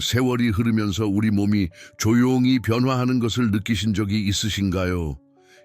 세월이 흐르면서 우리 몸이 조용히 변화하는 것을 느끼신 적이 있으신가요?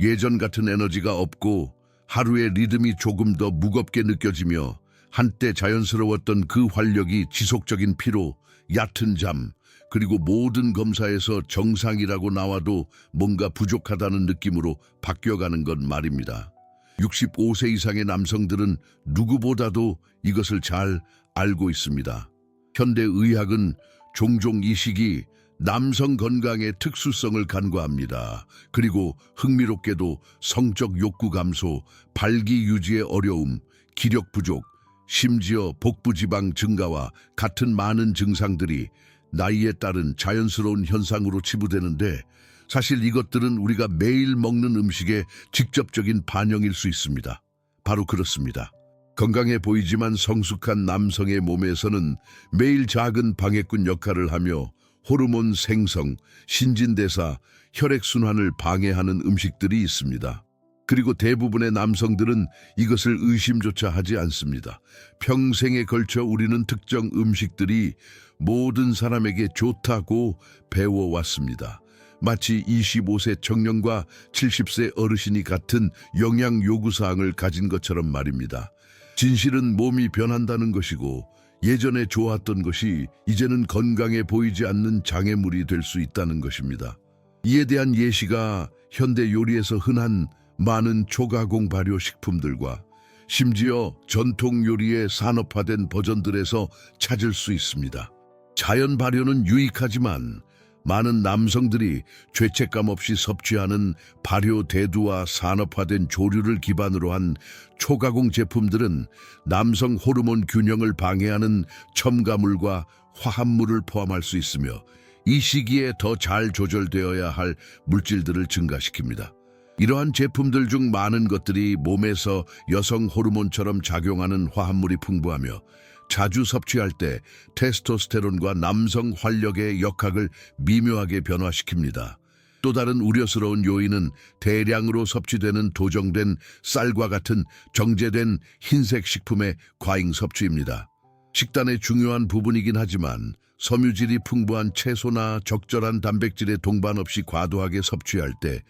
예전 같은 에너지가 없고 하루의 리듬이 조금 더 무겁게 느껴지며 한때 자연스러웠던 그 활력이 지속적인 피로, 얕은 잠, 그리고 모든 검사에서 정상이라고 나와도 뭔가 부족하다는 느낌으로 바뀌어가는 건 말입니다. 65세 이상의 남성들은 누구보다도 이것을 잘 알고 있습니다. 현대 의학은 종종 이 시기 남성 건강의 특수성을 간과합니다. 그리고 흥미롭게도 성적 욕구 감소, 발기 유지의 어려움, 기력 부족, 심지어 복부 지방 증가와 같은 많은 증상들이 나이에 따른 자연스러운 현상으로 치부되는데 사실 이것들은 우리가 매일 먹는 음식의 직접적인 반영일 수 있습니다. 바로 그렇습니다. 건강해 보이지만 성숙한 남성의 몸에서는 매일 작은 방해꾼 역할을 하며 호르몬 생성, 신진대사, 혈액순환을 방해하는 음식들이 있습니다. 그리고 대부분의 남성들은 이것을 의심조차 하지 않습니다. 평생에 걸쳐 우리는 특정 음식들이 모든 사람에게 좋다고 배워왔습니다. 마치 25세 청년과 70세 어르신이 같은 영양 요구사항을 가진 것처럼 말입니다. 진실은 몸이 변한다는 것이고 예전에 좋았던 것이 이제는 건강해 보이지 않는 장애물이 될 수 있다는 것입니다. 이에 대한 예시가 현대 요리에서 흔한 많은 초가공 발효 식품들과 심지어 전통 요리의 산업화된 버전들에서 찾을 수 있습니다. 자연 발효는 유익하지만 많은 남성들이 죄책감 없이 섭취하는 발효 대두와 산업화된 조류를 기반으로 한 초가공 제품들은 남성 호르몬 균형을 방해하는 첨가물과 화합물을 포함할 수 있으며 이 시기에 더 잘 조절되어야 할 물질들을 증가시킵니다. 이러한 제품들 중 많은 것들이 몸에서 여성 호르몬처럼 작용하는 화합물이 풍부하며 자주 섭취할 때 테스토스테론과 남성 활력의 역학을 미묘하게 변화시킵니다. 또 다른 우려스러운 요인은 대량으로 섭취되는 도정된 쌀과 같은 정제된 흰색 식품의 과잉 섭취입니다. 식단의 중요한 부분이긴 하지만 섬유질이 풍부한 채소나 적절한 단백질의 동반 없이 과도하게 섭취할 때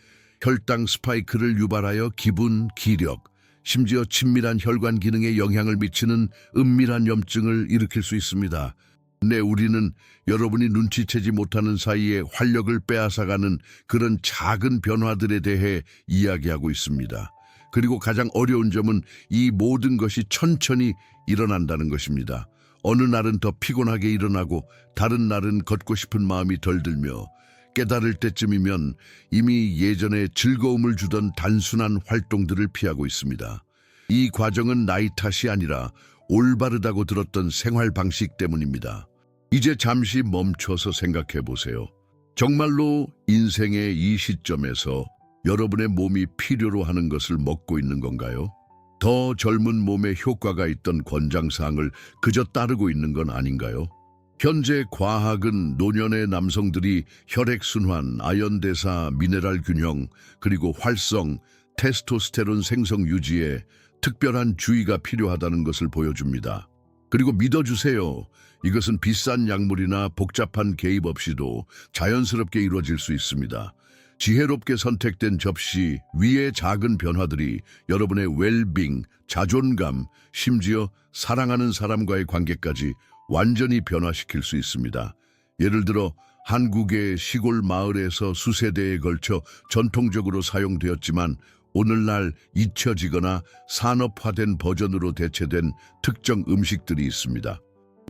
혈당 스파이크를 유발하여 기분, 기력, 심지어 친밀한 혈관 기능에 영향을 미치는 은밀한 염증을 일으킬 수 있습니다. 네, 우리는 여러분이 눈치채지 못하는 사이에 활력을 빼앗아가는 그런 작은 변화들에 대해 이야기하고 있습니다. 그리고 가장 어려운 점은 이 모든 것이 천천히 일어난다는 것입니다. 어느 날은 더 피곤하게 일어나고 다른 날은 걷고 싶은 마음이 덜 들며 깨달을 때쯤이면 이미 예전에 즐거움을 주던 단순한 활동들을 피하고 있습니다. 이 과정은 나이 탓이 아니라 올바르다고 들었던 생활 방식 때문입니다. 이제 잠시 멈춰서 생각해 보세요. 정말로 인생의 이 시점에서 여러분의 몸이 필요로 하는 것을 먹고 있는 건가요? 더 젊은 몸에 효과가 있던 권장사항을 그저 따르고 있는 건 아닌가요? 현재 과학은 노년의 남성들이 혈액순환, 아연대사, 미네랄 균형, 그리고 활성, 테스토스테론 생성 유지에 특별한 주의가 필요하다는 것을 보여줍니다. 그리고 믿어주세요. 이것은 비싼 약물이나 복잡한 개입 없이도 자연스럽게 이루어질 수 있습니다. 지혜롭게 선택된 접시 위의 작은 변화들이 여러분의 웰빙, 자존감, 심지어 사랑하는 사람과의 관계까지 완전히 변화시킬 수 있습니다. 예를 들어 한국의 시골 마을에서 수세대에 걸쳐 전통적으로 사용되었지만 오늘날 잊혀지거나 산업화된 버전으로 대체된 특정 음식들이 있습니다.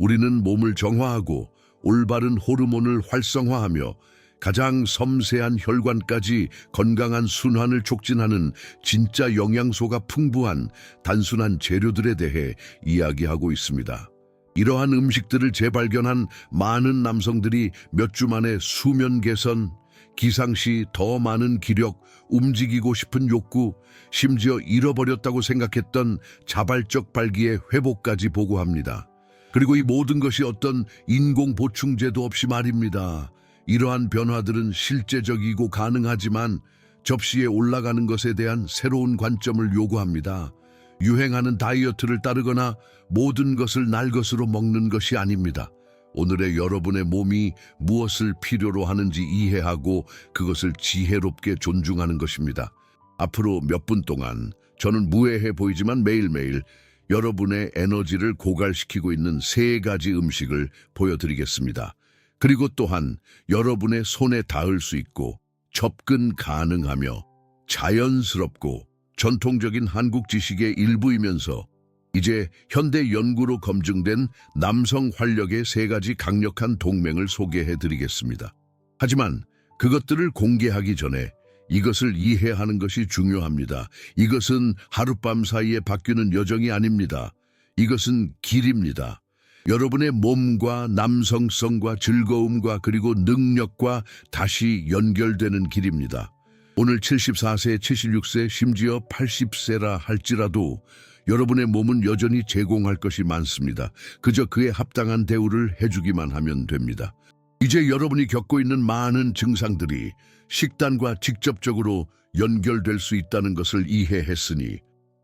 우리는 몸을 정화하고 올바른 호르몬을 활성화하며 가장 섬세한 혈관까지 건강한 순환을 촉진하는 진짜 영양소가 풍부한 단순한 재료들에 대해 이야기하고 있습니다. 이러한 음식들을 재발견한 많은 남성들이 몇 주 만에 수면 개선, 기상시 더 많은 기력, 움직이고 싶은 욕구, 심지어 잃어버렸다고 생각했던 자발적 발기의 회복까지 보고합니다. 그리고 이 모든 것이 어떤 인공 보충제도 없이 말입니다. 이러한 변화들은 실제적이고 가능하지만 접시에 올라가는 것에 대한 새로운 관점을 요구합니다. 유행하는 다이어트를 따르거나 모든 것을 날 것으로 먹는 것이 아닙니다. 오늘의 여러분의 몸이 무엇을 필요로 하는지 이해하고 그것을 지혜롭게 존중하는 것입니다. 앞으로 몇 분 동안 저는 무해해 보이지만 매일매일 여러분의 에너지를 고갈시키고 있는 세 가지 음식을 보여드리겠습니다. 그리고 또한 여러분의 손에 닿을 수 있고 접근 가능하며 자연스럽고 전통적인 한국 지식의 일부이면서 이제 현대 연구로 검증된 남성 활력의 세 가지 강력한 동맹을 소개해 드리겠습니다. 하지만 그것들을 공개하기 전에 이것을 이해하는 것이 중요합니다. 이것은 하룻밤 사이에 바뀌는 여정이 아닙니다. 이것은 길입니다. 여러분의 몸과 남성성과 즐거움과 그리고 능력과 다시 연결되는 길입니다. 오늘 74세, 76세, 심지어 80세라 할지라도 여러분의 몸은 여전히 제공할 것이 많습니다. 그저 그에 합당한 대우를 해주기만 하면 됩니다. 이제 여러분이 겪고 있는 많은 증상들이 식단과 직접적으로 연결될 수 있다는 것을 이해했으니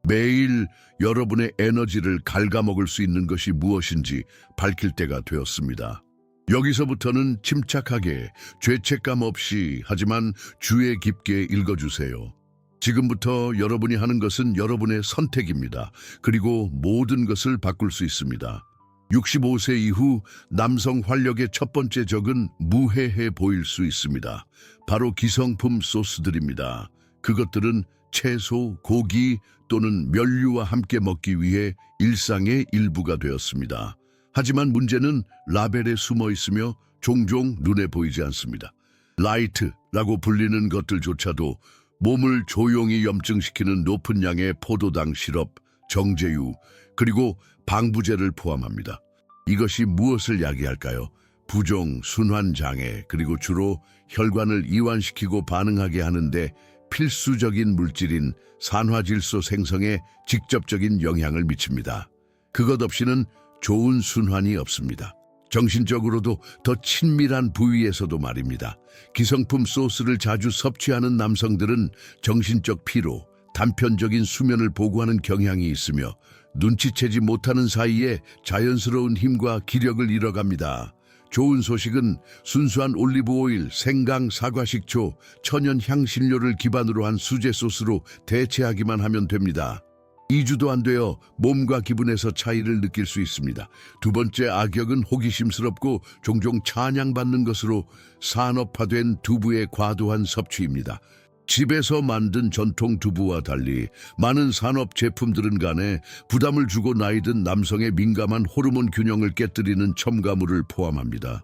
매일 여러분의 에너지를 갉아먹을 수 있는 것이 무엇인지 밝힐 때가 되었습니다. 여기서부터는 침착하게 죄책감 없이 하지만 주의 깊게 읽어주세요. 지금부터 여러분이 하는 것은 여러분의 선택입니다. 그리고 모든 것을 바꿀 수 있습니다. 65세 이후 남성 활력의 첫 번째 적은 무해해 보일 수 있습니다. 바로 기성품 소스들입니다. 그것들은 채소, 고기 또는 면류와 함께 먹기 위해 일상의 일부가 되었습니다. 하지만 문제는 라벨에 숨어 있으며 종종 눈에 보이지 않습니다. 라이트라고 불리는 것들조차도 몸을 조용히 염증시키는 높은 양의 포도당 시럽, 정제유, 그리고 방부제를 포함합니다. 이것이 무엇을 야기할까요? 부종, 순환 장애, 그리고 주로 혈관을 이완시키고 반응하게 하는데 필수적인 물질인 산화질소 생성에 직접적인 영향을 미칩니다. 그것 없이는 좋은 순환이 없습니다. 정신적으로도 더 친밀한 부위에서도 말입니다. 기성품 소스를 자주 섭취하는 남성들은 정신적 피로, 단편적인 수면을 보고하는 경향이 있으며 눈치채지 못하는 사이에 자연스러운 힘과 기력을 잃어갑니다. 좋은 소식은 순수한 올리브 오일, 생강, 사과식초, 천연 향신료를 기반으로 한 수제 소스로 대체하기만 하면 됩니다. 2주도 안 되어 몸과 기분에서 차이를 느낄 수 있습니다. 두 번째 악역은 호기심스럽고 종종 찬양받는 것으로 산업화된 두부의 과도한 섭취입니다. 집에서 만든 전통 두부와 달리 많은 산업 제품들은 간에 부담을 주고 나이든 남성의 민감한 호르몬 균형을 깨뜨리는 첨가물을 포함합니다.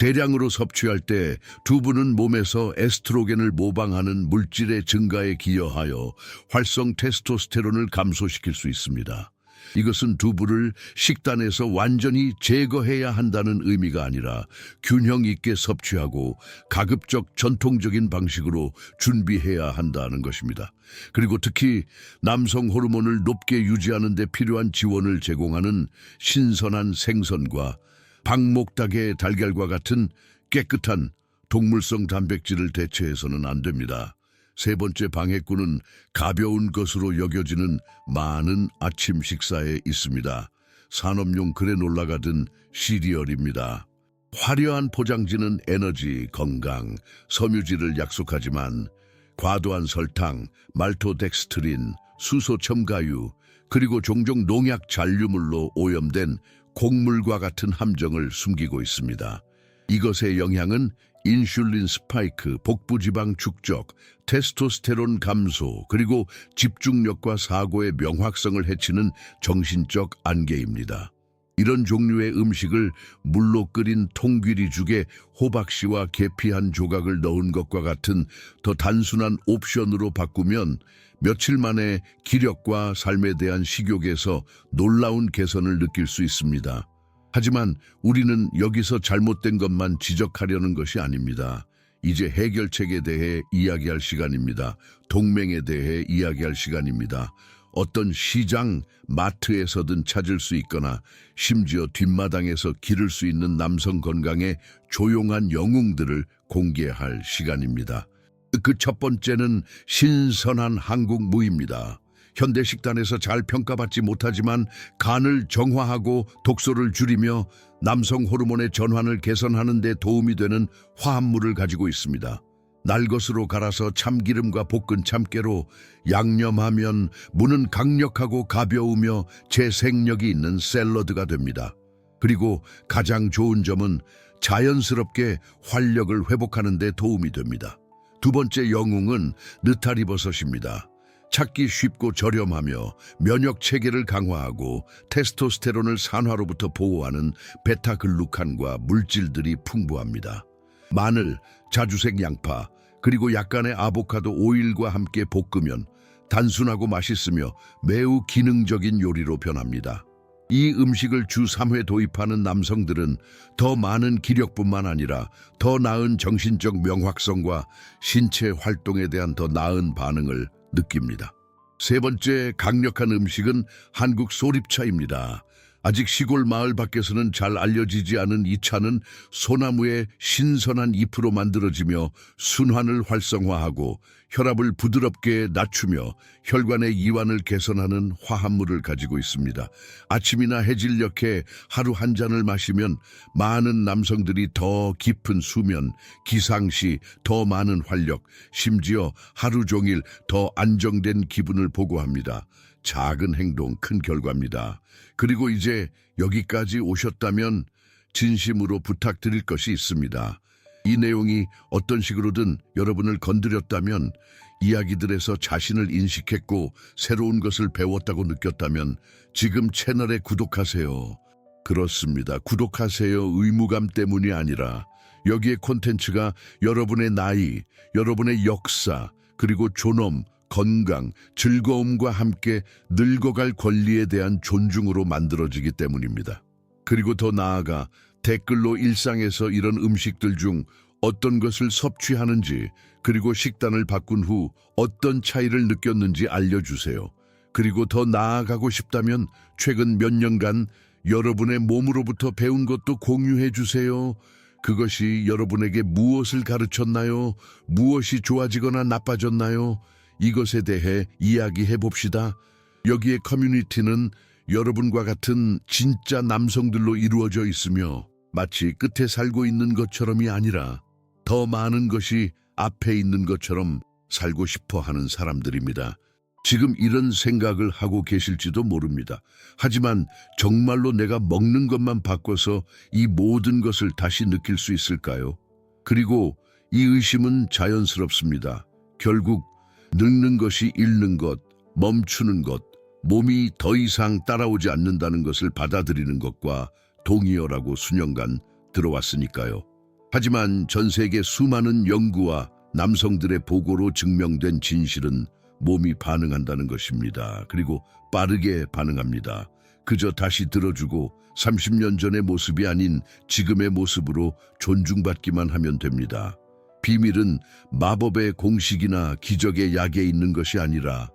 대량으로 섭취할 때 두부는 몸에서 에스트로겐을 모방하는 물질의 증가에 기여하여 활성 테스토스테론을 감소시킬 수 있습니다. 이것은 두부를 식단에서 완전히 제거해야 한다는 의미가 아니라 균형 있게 섭취하고 가급적 전통적인 방식으로 준비해야 한다는 것입니다. 그리고 특히 남성 호르몬을 높게 유지하는 데 필요한 지원을 제공하는 신선한 생선과 박목닭의 달걀과 같은 깨끗한 동물성 단백질을 대체해서는 안 됩니다. 세 번째 방해꾼은 가벼운 것으로 여겨지는 많은 아침 식사에 있습니다. 산업용 그래놀라가 든 시리얼입니다. 화려한 포장지는 에너지, 건강, 섬유질을 약속하지만 과도한 설탕, 말토덱스트린, 수소 첨가유, 그리고 종종 농약 잔류물로 오염된 곡물과 같은 함정을 숨기고 있습니다. 이것의 영향은 인슐린 스파이크, 복부지방 축적, 테스토스테론 감소, 그리고 집중력과 사고의 명확성을 해치는 정신적 안개입니다. 이런 종류의 음식을 물로 끓인 통귀리죽에 호박씨와 계피 한 조각을 넣은 것과 같은 더 단순한 옵션으로 바꾸면 며칠 만에 기력과 삶에 대한 식욕에서 놀라운 개선을 느낄 수 있습니다. 하지만 우리는 여기서 잘못된 것만 지적하려는 것이 아닙니다. 이제 해결책에 대해 이야기할 시간입니다. 동맹에 대해 이야기할 시간입니다. 어떤 시장, 마트에서든 찾을 수 있거나 심지어 뒷마당에서 기를 수 있는 남성 건강의 조용한 영웅들을 공개할 시간입니다. 그 첫 번째는 신선한 한국 무입니다. 현대 식단에서 잘 평가받지 못하지만 간을 정화하고 독소를 줄이며 남성 호르몬의 전환을 개선하는 데 도움이 되는 화합물을 가지고 있습니다. 날것으로 갈아서 참기름과 볶은 참깨로 양념하면 무는 강력하고 가벼우며 재생력이 있는 샐러드가 됩니다. 그리고 가장 좋은 점은 자연스럽게 활력을 회복하는 데 도움이 됩니다. 두 번째 영웅은 느타리버섯입니다. 찾기 쉽고 저렴하며 면역 체계를 강화하고 테스토스테론을 산화로부터 보호하는 베타글루칸과 물질들이 풍부합니다. 마늘, 자주색 양파, 그리고 약간의 아보카도 오일과 함께 볶으면 단순하고 맛있으며 매우 기능적인 요리로 변합니다. 이 음식을 주 3회 도입하는 남성들은 더 많은 기력뿐만 아니라 더 나은 정신적 명확성과 신체 활동에 대한 더 나은 반응을 느낍니다. 세 번째 강력한 음식은 한국 소립차입니다. 아직 시골 마을 밖에서는 잘 알려지지 않은 이 차는 소나무의 신선한 잎으로 만들어지며 순환을 활성화하고 혈압을 부드럽게 낮추며 혈관의 이완을 개선하는 화합물을 가지고 있습니다. 아침이나 해질녘에 하루 한 잔을 마시면 많은 남성들이 더 깊은 수면, 기상시 더 많은 활력, 심지어 하루 종일 더 안정된 기분을 보고합니다. 작은 행동, 큰 결과입니다. 그리고 이제 여기까지 오셨다면 진심으로 부탁드릴 것이 있습니다. 이 내용이 어떤 식으로든 여러분을 건드렸다면 이야기들에서 자신을 인식했고 새로운 것을 배웠다고 느꼈다면 지금 채널에 구독하세요. 그렇습니다. 구독하세요. 의무감 때문이 아니라 여기에 콘텐츠가 여러분의 나이, 여러분의 역사, 그리고 존엄, 건강, 즐거움과 함께 늙어갈 권리에 대한 존중으로 만들어지기 때문입니다. 그리고 더 나아가 댓글로 일상에서 이런 음식들 중 어떤 것을 섭취하는지 그리고 식단을 바꾼 후 어떤 차이를 느꼈는지 알려주세요. 그리고 더 나아가고 싶다면 최근 몇 년간 여러분의 몸으로부터 배운 것도 공유해 주세요. 그것이 여러분에게 무엇을 가르쳤나요? 무엇이 좋아지거나 나빠졌나요? 이것에 대해 이야기해 봅시다. 여기에 커뮤니티는 여러분과 같은 진짜 남성들로 이루어져 있으며 마치 끝에 살고 있는 것처럼이 아니라 더 많은 것이 앞에 있는 것처럼 살고 싶어 하는 사람들입니다. 지금 이런 생각을 하고 계실지도 모릅니다. 하지만 정말로 내가 먹는 것만 바꿔서 이 모든 것을 다시 느낄 수 있을까요? 그리고 이 의심은 자연스럽습니다. 결국 늙는 것이 잃는 것, 멈추는 것, 몸이 더 이상 따라오지 않는다는 것을 받아들이는 것과 동의어라고 수년간 들어왔으니까요. 하지만 전 세계 수많은 연구와 남성들의 보고로 증명된 진실은 몸이 반응한다는 것입니다. 그리고 빠르게 반응합니다. 그저 다시 들어주고 30년 전의 모습이 아닌 지금의 모습으로 존중받기만 하면 됩니다. 비밀은 마법의 공식이나 기적의 약에 있는 것이 아니라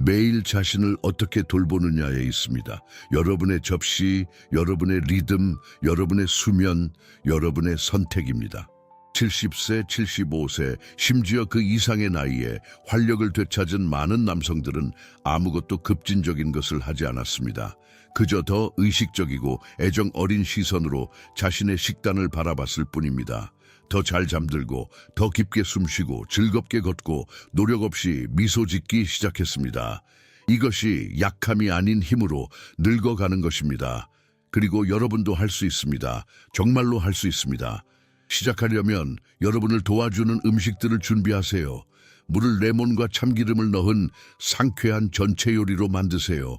매일 자신을 어떻게 돌보느냐에 있습니다. 여러분의 접시, 여러분의 리듬, 여러분의 수면, 여러분의 선택입니다. 70세, 75세, 심지어 그 이상의 나이에 활력을 되찾은 많은 남성들은 아무것도 급진적인 것을 하지 않았습니다. 그저 더 의식적이고 애정 어린 시선으로 자신의 식단을 바라봤을 뿐입니다. 더 잘 잠들고 더 깊게 숨쉬고 즐겁게 걷고 노력 없이 미소 짓기 시작했습니다. 이것이 약함이 아닌 힘으로 늙어가는 것입니다. 그리고 여러분도 할 수 있습니다. 정말로 할 수 있습니다. 시작하려면 여러분을 도와주는 음식들을 준비하세요. 물을 레몬과 참기름을 넣은 상쾌한 전체 요리로 만드세요.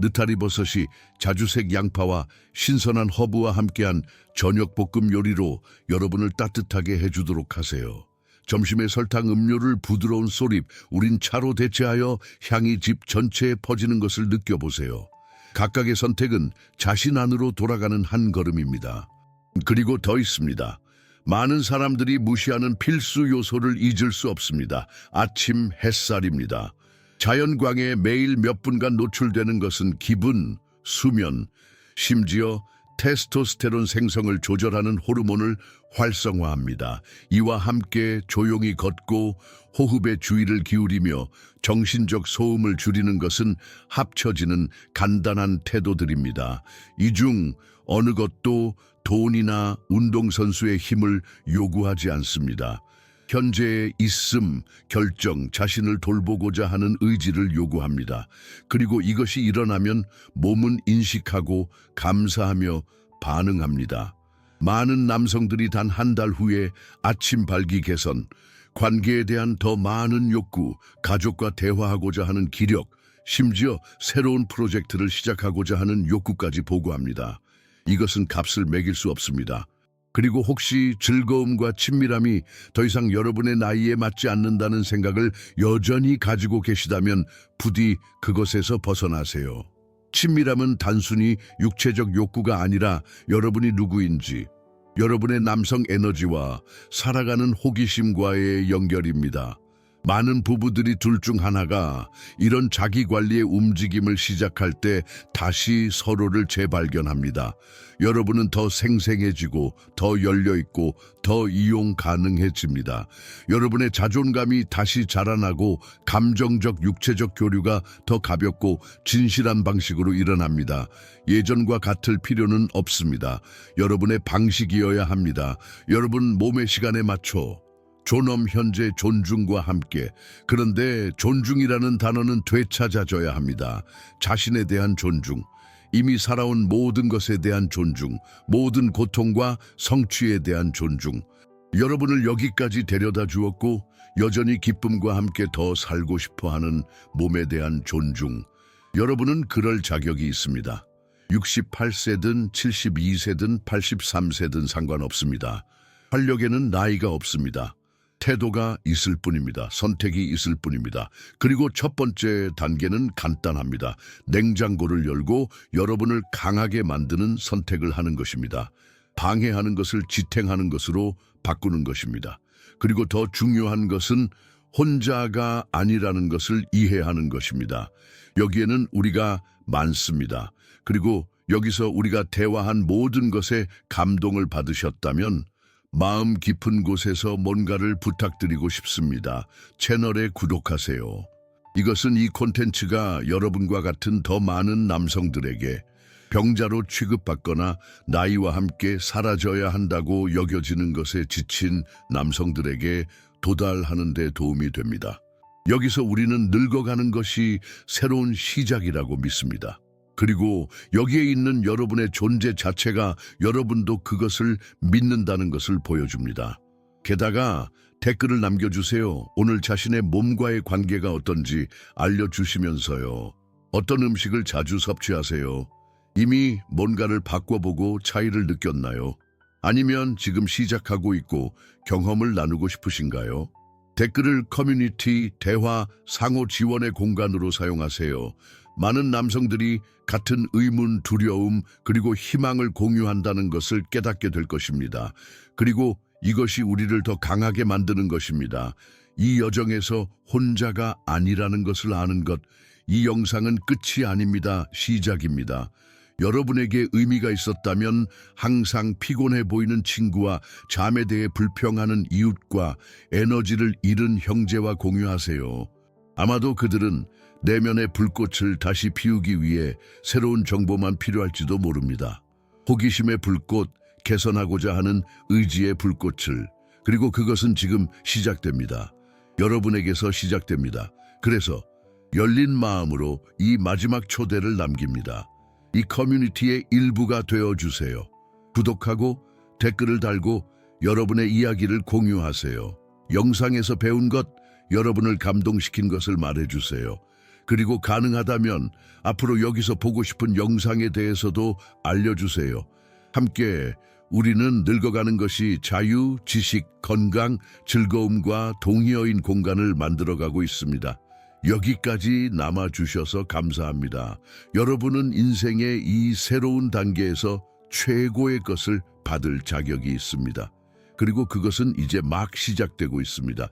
느타리 버섯이 자주색 양파와 신선한 허브와 함께한 저녁 볶음 요리로 여러분을 따뜻하게 해주도록 하세요. 점심에 설탕 음료를 부드러운 소립, 우린 차로 대체하여 향이 집 전체에 퍼지는 것을 느껴보세요. 각각의 선택은 자신 안으로 돌아가는 한 걸음입니다. 그리고 더 있습니다. 많은 사람들이 무시하는 필수 요소를 잊을 수 없습니다. 아침 햇살입니다. 자연광에 매일 몇 분간 노출되는 것은 기분, 수면, 심지어 테스토스테론 생성을 조절하는 호르몬을 활성화합니다. 이와 함께 조용히 걷고 호흡에 주의를 기울이며 정신적 소음을 줄이는 것은 합쳐지는 간단한 태도들입니다. 이 중 어느 것도 돈이나 운동선수의 힘을 요구하지 않습니다. 현재의 있음, 결정, 자신을 돌보고자 하는 의지를 요구합니다. 그리고 이것이 일어나면 몸은 인식하고 감사하며 반응합니다. 많은 남성들이 단 한 달 후에 아침 발기 개선, 관계에 대한 더 많은 욕구, 가족과 대화하고자 하는 기력, 심지어 새로운 프로젝트를 시작하고자 하는 욕구까지 보고합니다. 이것은 값을 매길 수 없습니다. 그리고 혹시 즐거움과 친밀함이 더 이상 여러분의 나이에 맞지 않는다는 생각을 여전히 가지고 계시다면 부디 그것에서 벗어나세요. 친밀함은 단순히 육체적 욕구가 아니라 여러분이 누구인지, 여러분의 남성 에너지와 살아가는 호기심과의 연결입니다. 많은 부부들이 둘 중 하나가 이런 자기 관리의 움직임을 시작할 때 다시 서로를 재발견합니다. 여러분은 더 생생해지고 더 열려있고 더 이용 가능해집니다. 여러분의 자존감이 다시 자라나고 감정적 육체적 교류가 더 가볍고 진실한 방식으로 일어납니다. 예전과 같을 필요는 없습니다. 여러분의 방식이어야 합니다. 여러분 몸의 시간에 맞춰 존엄 현재 존중과 함께 그런데 존중이라는 단어는 되찾아져야 합니다. 자신에 대한 존중, 이미 살아온 모든 것에 대한 존중, 모든 고통과 성취에 대한 존중. 여러분을 여기까지 데려다 주었고 여전히 기쁨과 함께 더 살고 싶어 하는 몸에 대한 존중. 여러분은 그럴 자격이 있습니다. 68세든 72세든 83세든 상관없습니다. 활력에는 나이가 없습니다. 태도가 있을 뿐입니다. 선택이 있을 뿐입니다. 그리고 첫 번째 단계는 간단합니다. 냉장고를 열고 여러분을 강하게 만드는 선택을 하는 것입니다. 방해하는 것을 지탱하는 것으로 바꾸는 것입니다. 그리고 더 중요한 것은 혼자가 아니라는 것을 이해하는 것입니다. 여기에는 우리가 많습니다. 그리고 여기서 우리가 대화한 모든 것에 감동을 받으셨다면 마음 깊은 곳에서 뭔가를 부탁드리고 싶습니다. 채널에 구독하세요. 이것은 이 콘텐츠가 여러분과 같은 더 많은 남성들에게 병자로 취급받거나 나이와 함께 사라져야 한다고 여겨지는 것에 지친 남성들에게 도달하는 데 도움이 됩니다. 여기서 우리는 늙어가는 것이 새로운 시작이라고 믿습니다. 그리고 여기에 있는 여러분의 존재 자체가 여러분도 그것을 믿는다는 것을 보여줍니다. 게다가 댓글을 남겨주세요. 오늘 자신의 몸과의 관계가 어떤지 알려주시면서요. 어떤 음식을 자주 섭취하세요? 이미 뭔가를 바꿔보고 차이를 느꼈나요? 아니면 지금 시작하고 있고 경험을 나누고 싶으신가요? 댓글을 커뮤니티, 대화, 상호 지원의 공간으로 사용하세요. 많은 남성들이 같은 의문, 두려움, 그리고 희망을 공유한다는 것을 깨닫게 될 것입니다. 그리고 이것이 우리를 더 강하게 만드는 것입니다. 이 여정에서 혼자가 아니라는 것을 아는 것, 이 영상은 끝이 아닙니다. 시작입니다. 여러분에게 의미가 있었다면 항상 피곤해 보이는 친구와 잠에 대해 불평하는 이웃과 에너지를 잃은 형제와 공유하세요. 아마도 그들은 내면의 불꽃을 다시 피우기 위해 새로운 정보만 필요할지도 모릅니다. 호기심의 불꽃, 개선하고자 하는 의지의 불꽃을, 그리고 그것은 지금 시작됩니다. 여러분에게서 시작됩니다. 그래서 열린 마음으로 이 마지막 초대를 남깁니다. 이 커뮤니티의 일부가 되어 주세요. 구독하고 댓글을 달고 여러분의 이야기를 공유하세요. 영상에서 배운 것, 여러분을 감동시킨 것을 말해주세요. 그리고 가능하다면 앞으로 여기서 보고 싶은 영상에 대해서도 알려주세요. 함께 우리는 늙어가는 것이 자유, 지식, 건강, 즐거움과 동의어인 공간을 만들어가고 있습니다. 여기까지 남아주셔서 감사합니다. 여러분은 인생의 이 새로운 단계에서 최고의 것을 받을 자격이 있습니다. 그리고 그것은 이제 막 시작되고 있습니다.